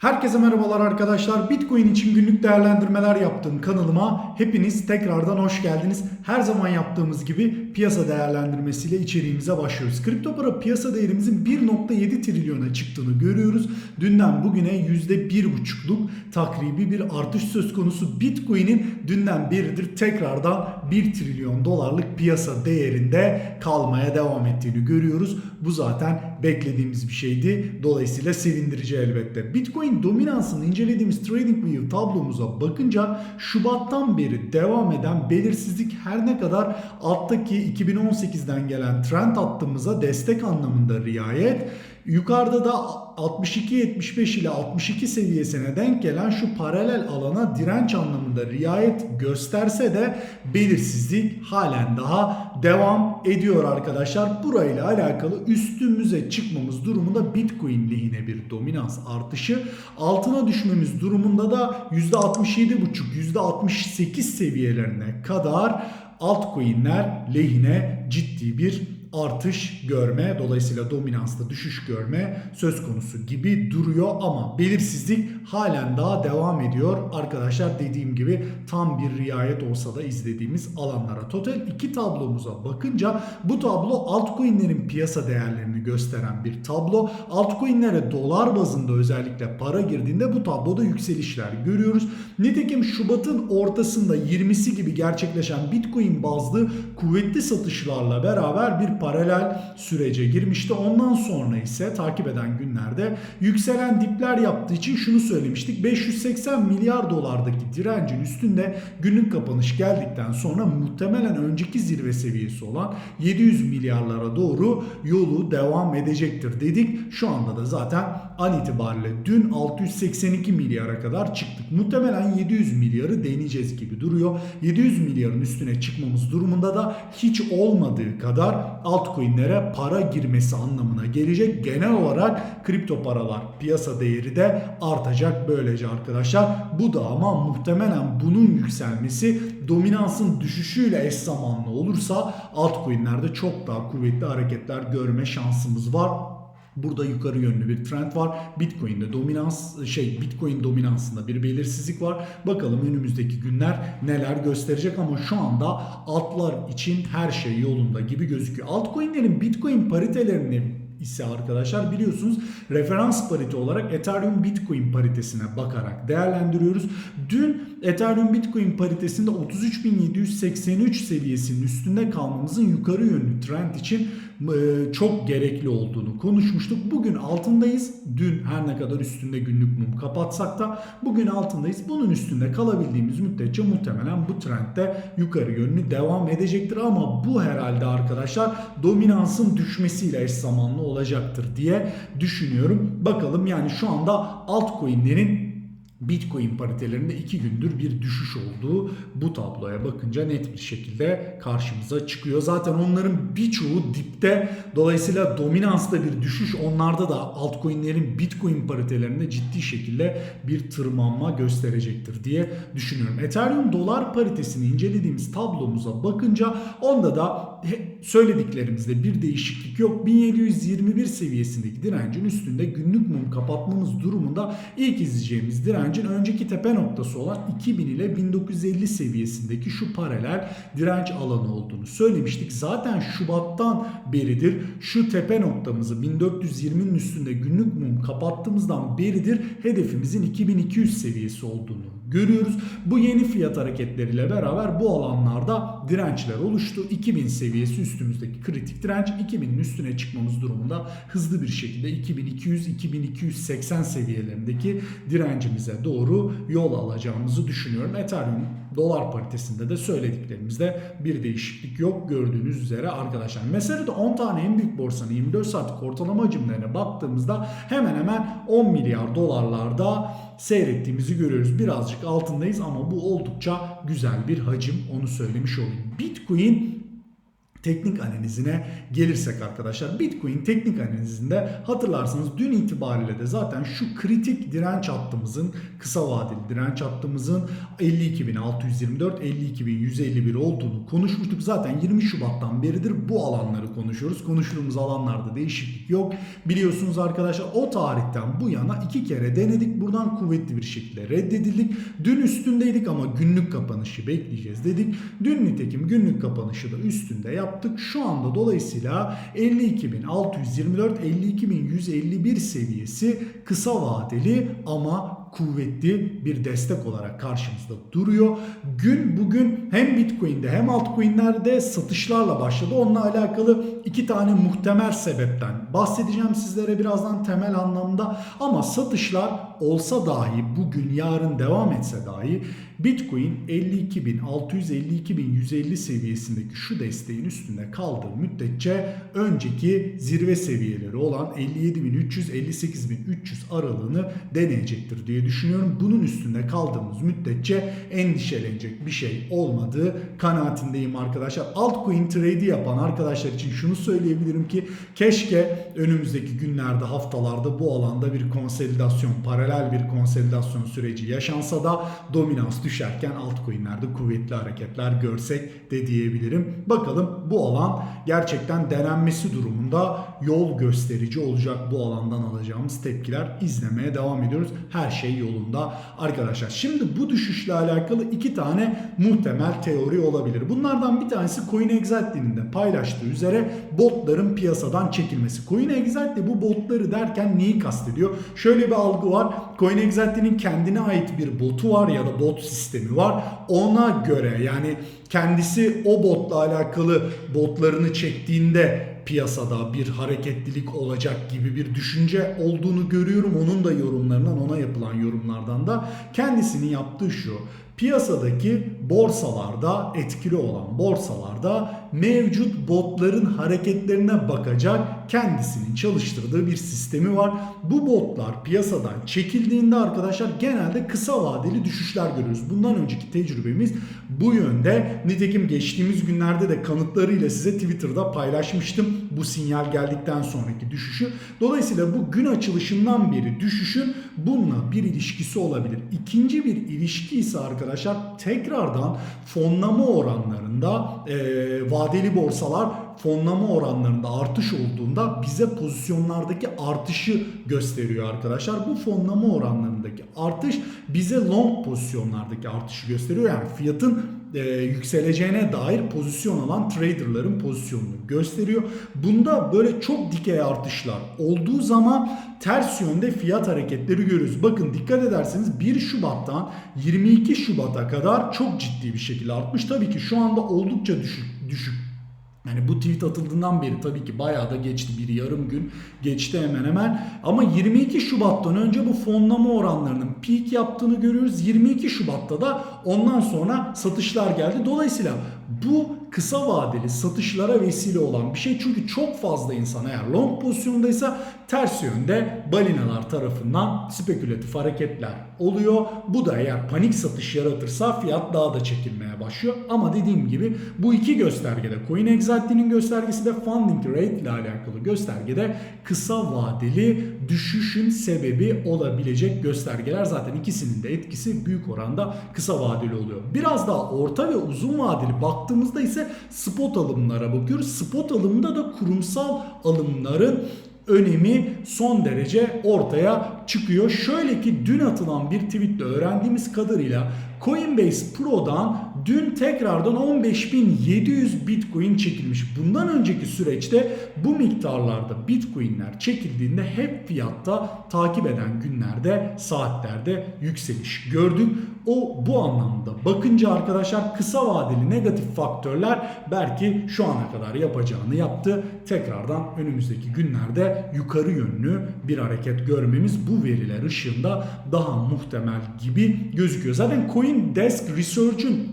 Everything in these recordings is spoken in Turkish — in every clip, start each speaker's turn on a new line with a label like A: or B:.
A: Herkese merhabalar arkadaşlar. Bitcoin için günlük değerlendirmeler yaptığım kanalıma hepiniz tekrardan hoş geldiniz. Her zaman yaptığımız gibi piyasa değerlendirmesiyle içeriğimize başlıyoruz. Kripto para piyasa değerimizin 1.7 trilyona çıktığını görüyoruz. Dünden bugüne %1.5'luk takribi bir artış söz konusu. Bitcoin'in dünden beridir tekrardan 1 trilyon dolarlık piyasa değerinde kalmaya devam ettiğini görüyoruz. Bu zaten beklediğimiz bir şeydi. Dolayısıyla sevindirici elbette. Bitcoin dominansını incelediğimiz TradingView tablomuza bakınca Şubat'tan beri devam eden belirsizlik her ne kadar alttaki 2018'den gelen trend hattımıza destek anlamında riayet Yukarıda da 62-75 ile 62 seviyesine denk gelen şu paralel alana direnç anlamında riayet gösterse de belirsizlik halen daha devam ediyor arkadaşlar. Burayla alakalı üstümüze çıkmamız durumunda Bitcoin lehine bir dominans artışı. Altına düşmemiz durumunda da %67,5 %68 seviyelerine kadar altcoin'ler lehine ciddi bir artış görme dolayısıyla dominansta düşüş görme söz konusu gibi duruyor ama belirsizlik halen daha devam ediyor. Arkadaşlar dediğim gibi tam bir riayet olsa da izlediğimiz alanlara. Total iki tablomuza bakınca bu tablo altcoin'lerin piyasa değerlerini gösteren bir tablo. Altcoin'lere dolar bazında özellikle para girdiğinde bu tabloda yükselişler görüyoruz. Nitekim Şubat'ın ortasında 20'si gibi gerçekleşen Bitcoin bazlı kuvvetli satışlarla beraber bir paralel sürece girmişti. Ondan sonra ise takip eden günlerde yükselen dipler yaptığı için şunu söylemiştik. 580 milyar dolardaki direncin üstünde günlük kapanış geldikten sonra muhtemelen önceki zirve seviyesi olan 700 milyarlara doğru yolu devam edecektir dedik. Şu anda da zaten an itibariyle dün 682 milyara kadar çıktık. Muhtemelen 700 milyarı deneyeceğiz gibi duruyor. 700 milyarın üstüne çıkmamız durumunda da hiç olmadığı kadar altcoin'lere para girmesi anlamına gelecek. Genel olarak kripto paralar piyasa değeri de artacak böylece arkadaşlar. Bu da ama muhtemelen bunun yükselmesi dominansın düşüşüyle eş zamanlı olursa altcoin'lerde çok daha kuvvetli hareketler görme şansımız var. Burada yukarı yönlü bir trend var. Bitcoin'de dominans şey Bitcoin dominansında bir belirsizlik var. Bakalım önümüzdeki günler neler gösterecek ama şu anda altlar için her şey yolunda gibi gözüküyor. Altcoin'lerin Bitcoin paritelerini ise arkadaşlar biliyorsunuz referans parite olarak Ethereum Bitcoin paritesine bakarak değerlendiriyoruz. Dün Ethereum Bitcoin paritesinde 33.783 seviyesinin üstünde kalmamızın yukarı yönlü trend için e, çok gerekli olduğunu konuşmuştuk. Bugün altındayız. Dün her ne kadar üstünde günlük mum kapatsak da bugün altındayız. Bunun üstünde kalabildiğimiz müddetçe muhtemelen bu trendde yukarı yönlü devam edecektir. Ama bu herhalde arkadaşlar dominansın düşmesiyle eş zamanlı olacaktır diye düşünüyorum. Bakalım yani şu anda altcoin'lerin Bitcoin paritelerinde iki gündür bir düşüş olduğu bu tabloya bakınca net bir şekilde karşımıza çıkıyor. Zaten onların birçoğu dipte. Dolayısıyla dominansta bir düşüş onlarda da altcoin'lerin Bitcoin paritelerinde ciddi şekilde bir tırmanma gösterecektir diye düşünüyorum. Ethereum dolar paritesini incelediğimiz tablomuza bakınca onda da söylediklerimizde bir değişiklik yok. 1721 seviyesindeki direncin üstünde günlük mum kapatmamız durumunda ilk izleyeceğimiz direncin önceki tepe noktası olan 2000 ile 1950 seviyesindeki şu paralel direnç alanı olduğunu söylemiştik. Zaten Şubat'tan beridir şu tepe noktamızı 1420'nin üstünde günlük mum kapattığımızdan beridir hedefimizin 2200 seviyesi olduğunu görüyoruz. Bu yeni fiyat hareketleriyle beraber bu alanlarda dirençler oluştu. 2000 seviyesi üstümüzdeki kritik direnç 2000'in üstüne çıkmamız durumunda hızlı bir şekilde 2200-2280 seviyelerindeki direncimize doğru yol alacağımızı düşünüyorum. Ethereum dolar paritesinde de söylediklerimizde bir değişiklik yok gördüğünüz üzere arkadaşlar. Mesela de 10 tane en büyük borsanın 24 saatlik ortalama hacimlerine baktığımızda hemen hemen 10 milyar dolarlarda seyrettiğimizi görüyoruz. Birazcık altındayız ama bu oldukça güzel bir hacim onu söylemiş olayım. Bitcoin teknik analizine gelirsek arkadaşlar Bitcoin teknik analizinde hatırlarsanız dün itibariyle de zaten şu kritik direnç hattımızın kısa vadeli direnç hattımızın 52.624 52.151 olduğunu konuşmuştuk. Zaten 20 Şubat'tan beridir bu alanları konuşuyoruz. Konuştuğumuz alanlarda değişiklik yok. Biliyorsunuz arkadaşlar o tarihten bu yana iki kere denedik. Buradan kuvvetli bir şekilde reddedildik. Dün üstündeydik ama günlük kapanışı bekleyeceğiz dedik. Dün nitekim günlük kapanışı da üstünde yaptık. Şu anda dolayısıyla 52.624 52.151 seviyesi kısa vadeli ama kuvvetli bir destek olarak karşımızda duruyor. Gün bugün hem Bitcoin'de hem altcoin'lerde satışlarla başladı. Onunla alakalı iki tane muhtemel sebepten bahsedeceğim sizlere birazdan temel anlamda. Ama satışlar olsa dahi bugün yarın devam etse dahi Bitcoin 52.652.150 seviyesindeki şu desteğin üstünde kaldığı müddetçe önceki zirve seviyeleri olan 57.300-58.300 aralığını deneyecektir diye düşünüyorum. Bunun üstünde kaldığımız müddetçe endişelenecek bir şey olmadığı kanaatindeyim arkadaşlar. Altcoin trade'i yapan arkadaşlar için şunu söyleyebilirim ki keşke önümüzdeki günlerde haftalarda bu alanda bir konsolidasyon paralel bir konsolidasyon süreci yaşansa da dominans düşerken altcoin'lerde kuvvetli hareketler görsek de diyebilirim. Bakalım bu alan gerçekten denenmesi durumunda yol gösterici olacak bu alandan alacağımız tepkiler izlemeye devam ediyoruz. Her şey yolunda arkadaşlar. Şimdi bu düşüşle alakalı iki tane muhtemel teori olabilir. Bunlardan bir tanesi CoinExactly'nin de paylaştığı üzere botların piyasadan çekilmesi. CoinExactly bu botları derken neyi kastediyor? Şöyle bir algı var. CoinExactly'nin kendine ait bir botu var ya da bot sistemi var. Ona göre yani kendisi o botla alakalı botlarını çektiğinde piyasada bir hareketlilik olacak gibi bir düşünce olduğunu görüyorum. Onun da yorumlarından ona yapılan yorumlardan da kendisinin yaptığı şu. Piyasadaki borsalarda etkili olan borsalarda mevcut botların hareketlerine bakacak kendisinin çalıştırdığı bir sistemi var. Bu botlar piyasadan çekildiğinde arkadaşlar genelde kısa vadeli düşüşler görüyoruz. Bundan önceki tecrübemiz bu yönde. Nitekim geçtiğimiz günlerde de kanıtlarıyla size Twitter'da paylaşmıştım bu sinyal geldikten sonraki düşüşü. Dolayısıyla bu gün açılışından beri düşüşün bununla bir ilişkisi olabilir. İkinci bir ilişki ise arkadaşlar tekrardan fonlama oranlarında e, vadeli borsalar fonlama oranlarında artış olduğunda bize pozisyonlardaki artışı gösteriyor arkadaşlar. Bu fonlama oranlarındaki artış bize long pozisyonlardaki artışı gösteriyor. Yani fiyatın e, yükseleceğine dair pozisyon alan traderların pozisyonunu gösteriyor. Bunda böyle çok dikey artışlar olduğu zaman ters yönde fiyat hareketleri görüyoruz. Bakın dikkat ederseniz 1 Şubat'tan 22 Şubat'a kadar çok ciddi bir şekilde artmış. Tabii ki şu anda oldukça düşük düşük yani bu tweet atıldığından beri tabii ki bayağı da geçti. Bir yarım gün geçti hemen hemen. Ama 22 Şubat'tan önce bu fonlama oranlarının peak yaptığını görüyoruz. 22 Şubat'ta da ondan sonra satışlar geldi. Dolayısıyla bu kısa vadeli satışlara vesile olan bir şey. Çünkü çok fazla insan eğer long pozisyondaysa ters yönde balinalar tarafından spekülatif hareketler oluyor. Bu da eğer panik satış yaratırsa fiyat daha da çekilmeye başlıyor. Ama dediğim gibi bu iki göstergede CoinExactly'nin göstergesi de funding rate ile alakalı göstergede kısa vadeli düşüşün sebebi olabilecek göstergeler zaten ikisinin de etkisi büyük oranda kısa vadeli oluyor. Biraz daha orta ve uzun vadeli baktığımızda ise spot alımlara bakıyoruz. Spot alımda da kurumsal alımların önemi son derece ortaya çıkıyor. Şöyle ki dün atılan bir tweetle öğrendiğimiz kadarıyla Coinbase Pro'dan dün tekrardan 15.700 Bitcoin çekilmiş. Bundan önceki süreçte bu miktarlarda Bitcoin'ler çekildiğinde hep fiyatta takip eden günlerde, saatlerde yükseliş gördük. O bu anlamda bakınca arkadaşlar kısa vadeli negatif faktörler belki şu ana kadar yapacağını yaptı. Tekrardan önümüzdeki günlerde yukarı yönlü bir hareket görmemiz bu veriler ışığında daha muhtemel gibi gözüküyor. Zaten CoinDesk Research'ün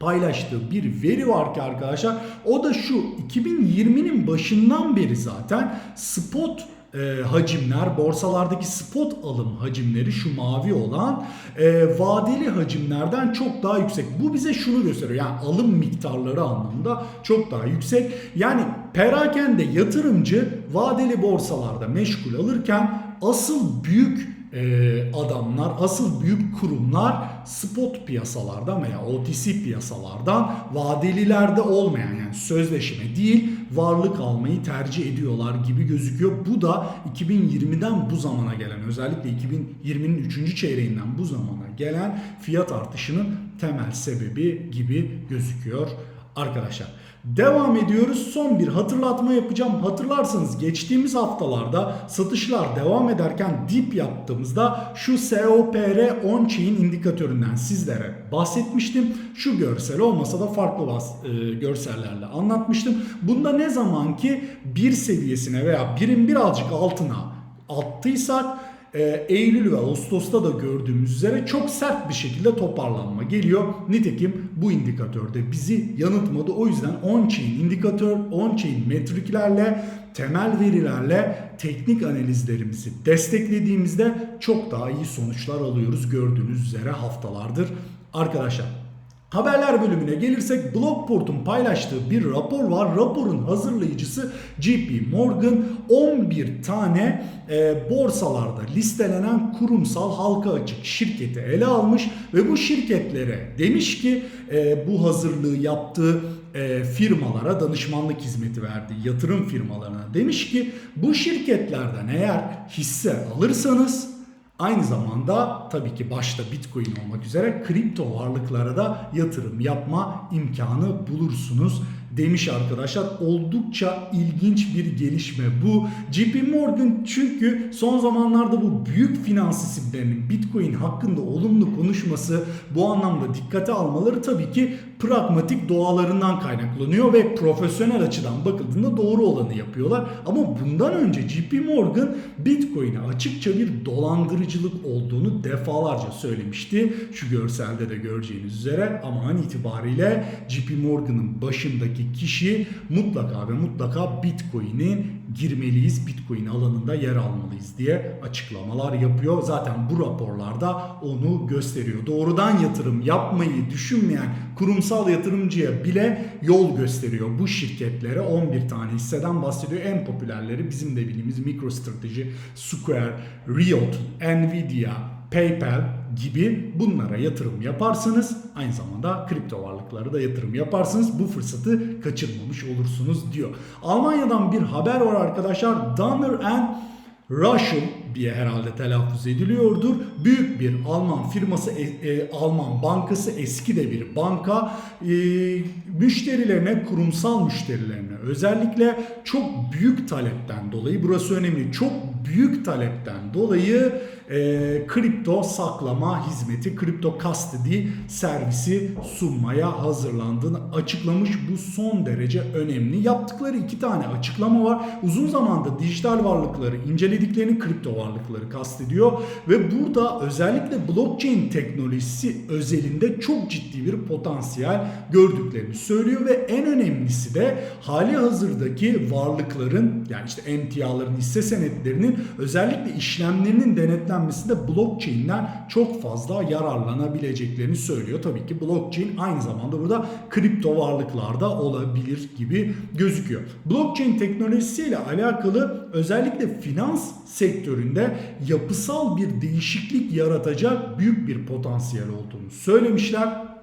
A: paylaştığı bir veri var ki arkadaşlar o da şu 2020'nin başından beri zaten spot e, hacimler, borsalardaki spot alım hacimleri şu mavi olan e, vadeli hacimlerden çok daha yüksek. Bu bize şunu gösteriyor. Yani alım miktarları anlamında çok daha yüksek. Yani perakende yatırımcı vadeli borsalarda meşgul alırken asıl büyük adamlar, asıl büyük kurumlar spot piyasalardan veya OTC piyasalardan vadelilerde olmayan yani sözleşme değil varlık almayı tercih ediyorlar gibi gözüküyor. Bu da 2020'den bu zamana gelen özellikle 2020'nin 3. çeyreğinden bu zamana gelen fiyat artışının temel sebebi gibi gözüküyor arkadaşlar. Devam ediyoruz. Son bir hatırlatma yapacağım. Hatırlarsanız geçtiğimiz haftalarda satışlar devam ederken dip yaptığımızda şu SOPR on-chain indikatöründen sizlere bahsetmiştim. Şu görsel olmasa da farklı e, görsellerle anlatmıştım. Bunda ne zaman ki bir seviyesine veya birin birazcık altına attıysak Eylül ve Ağustos'ta da gördüğümüz üzere çok sert bir şekilde toparlanma geliyor. Nitekim bu indikatörde bizi yanıltmadı. O yüzden on-chain indikatör, on-chain metriklerle, temel verilerle teknik analizlerimizi desteklediğimizde çok daha iyi sonuçlar alıyoruz gördüğünüz üzere haftalardır. Arkadaşlar Haberler bölümüne gelirsek Blockport'un paylaştığı bir rapor var. Raporun hazırlayıcısı JP Morgan 11 tane e, borsalarda listelenen kurumsal halka açık şirketi ele almış ve bu şirketlere demiş ki e, bu hazırlığı yaptığı e, firmalara danışmanlık hizmeti verdiği yatırım firmalarına demiş ki bu şirketlerden eğer hisse alırsanız Aynı zamanda tabii ki başta Bitcoin olmak üzere kripto varlıklara da yatırım yapma imkanı bulursunuz demiş arkadaşlar. Oldukça ilginç bir gelişme bu. JP Morgan çünkü son zamanlarda bu büyük finans isimlerinin Bitcoin hakkında olumlu konuşması bu anlamda dikkate almaları tabii ki pragmatik doğalarından kaynaklanıyor ve profesyonel açıdan bakıldığında doğru olanı yapıyorlar. Ama bundan önce JP Morgan Bitcoin'e açıkça bir dolandırıcılık olduğunu defalarca söylemişti. Şu görselde de göreceğiniz üzere ama an itibariyle JP Morgan'ın başındaki kişi mutlaka ve mutlaka Bitcoin'i girmeliyiz, Bitcoin alanında yer almalıyız diye açıklamalar yapıyor. Zaten bu raporlarda onu gösteriyor. Doğrudan yatırım yapmayı düşünmeyen kurumsal yatırımcıya bile yol gösteriyor. Bu şirketlere 11 tane hisseden bahsediyor. En popülerleri bizim de bildiğimiz MicroStrategy, Square, Riot, Nvidia, PayPal gibi bunlara yatırım yaparsanız aynı zamanda kripto varlıklara da yatırım yaparsınız. Bu fırsatı kaçırmamış olursunuz diyor. Almanya'dan bir haber var arkadaşlar. Donner and Russian diye herhalde telaffuz ediliyordur. Büyük bir Alman firması, e, e, Alman bankası, eski de bir banka e, müşterilerine, kurumsal müşterilerine özellikle çok büyük talepten dolayı, burası önemli, çok büyük talepten dolayı e, kripto saklama hizmeti, kripto custody servisi sunmaya hazırlandığını açıklamış. Bu son derece önemli. Yaptıkları iki tane açıklama var. Uzun zamanda dijital varlıkları incelediklerini kripto varlıkları kastediyor ve burada özellikle blockchain teknolojisi özelinde çok ciddi bir potansiyel gördüklerini söylüyor ve en önemlisi de hali hazırdaki varlıkların yani işte emtiaların hisse senetlerinin özellikle işlemlerinin denetlenmesinde blockchain'den çok fazla yararlanabileceklerini söylüyor. Tabii ki blockchain aynı zamanda burada kripto varlıklarda olabilir gibi gözüküyor. Blockchain teknolojisiyle alakalı özellikle finans sektöründe yapısal bir değişiklik yaratacak büyük bir potansiyel olduğunu söylemişler.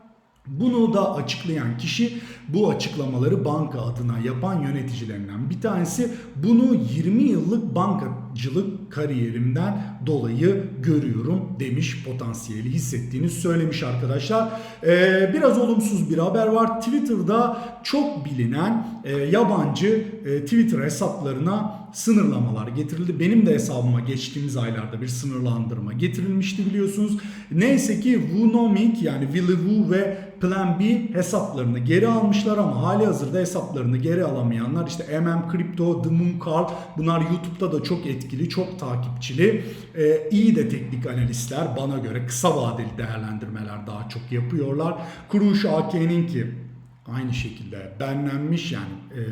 A: Bunu da açıklayan kişi bu açıklamaları banka adına yapan yöneticilerinden bir tanesi. Bunu 20 yıllık bankacılık kariyerimden dolayı görüyorum demiş potansiyeli hissettiğini söylemiş arkadaşlar. Ee, biraz olumsuz bir haber var. Twitter'da çok bilinen e, yabancı e, Twitter hesaplarına sınırlamalar getirildi. Benim de hesabıma geçtiğimiz aylarda bir sınırlandırma getirilmişti biliyorsunuz. Neyse ki Woonomic yani Willy Woo ve Plan B hesaplarını geri almışlar ama hali hazırda hesaplarını geri alamayanlar işte MM Crypto, The Moon Carl bunlar YouTube'da da çok etkili, çok takipçili. Ee, iyi de teknik analistler bana göre kısa vadeli değerlendirmeler daha çok yapıyorlar. Kuruş AK'nin ki aynı şekilde benlenmiş yani ee,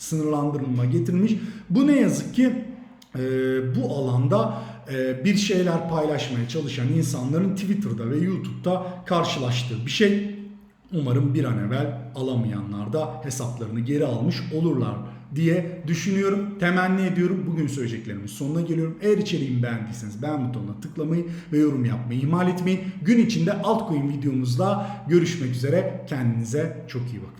A: sınırlandırma getirilmiş. Bu ne yazık ki e, bu alanda e, bir şeyler paylaşmaya çalışan insanların Twitter'da ve YouTube'da karşılaştığı bir şey. Umarım bir an evvel alamayanlar da hesaplarını geri almış olurlar diye düşünüyorum. Temenni ediyorum. Bugün söyleyeceklerimin sonuna geliyorum. Eğer içeriğimi beğendiyseniz beğen butonuna tıklamayı ve yorum yapmayı ihmal etmeyin. Gün içinde altcoin videomuzda görüşmek üzere. Kendinize çok iyi bakın.